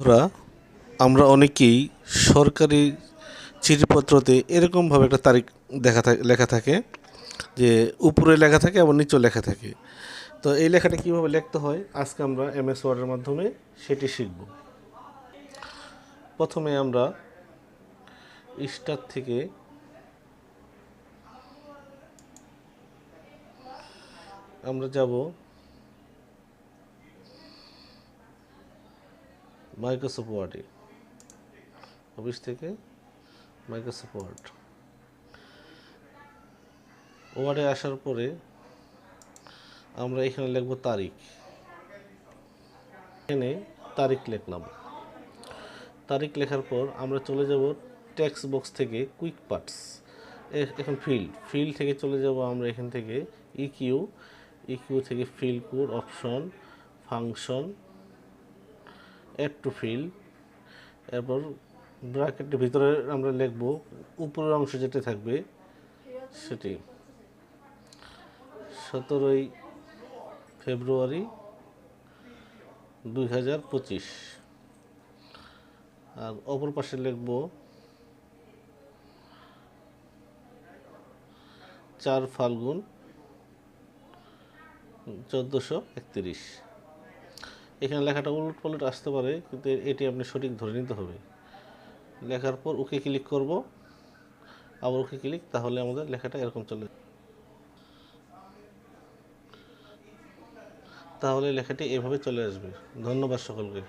বন্ধুরা, আমরা অনেকেই সরকারি চিঠিপত্রতে এরকমভাবে একটা তারিখ দেখা থাকে লেখা থাকে যে উপরে লেখা থাকে এবং নিচেও লেখা থাকে। তো এই লেখাটা কীভাবে লিখতে হয়? আজকে আমরা এমএস ওয়ার্ডের মাধ্যমে সেটি শিখব। প্রথমে আমরা স্টার থেকে আমরা যাব মাইক্রোসফট ওয়ার্ডে অফিস থেকে মাইক্রোসফট ওয়ার্ড ওয়ার্ডে আসার পরে আমরা এখানে লিখব তারিখ। এখানে তারিখ লিখলাম। তারিখ লেখার পর আমরা চলে যাব টেক্সট বক্স থেকে কুইক পার্টস এখন ফিল্ড ফিল্ড থেকে চলে যাব আমরা এখান থেকে E ইকিউ ইকিউ থেকে fill code option function add to fill এরপর ব্র্যাকেটের ভিতরে আমরা লিখব উপরের অংশ যেটা থাকবে সেটি। সতেরোই ফেব্রুয়ারি দুই হাজার পঁচিশ। আর অপর পাশে লিখব চার ফাল্গুন চোদ্দোশো একত্রিশ। এখানে লেখাটা উলট পালট আসতে পারে, কিন্তু এটি আপনি সঠিক ধরে নিতে হবে। লেখার পর ওকে ক্লিক করব। আবার ওকে ক্লিক, তাহলে আমাদের লেখাটা এরকম চলে তাহলে লেখাটি এভাবে চলে আসবে। ধন্যবাদ সকলকে।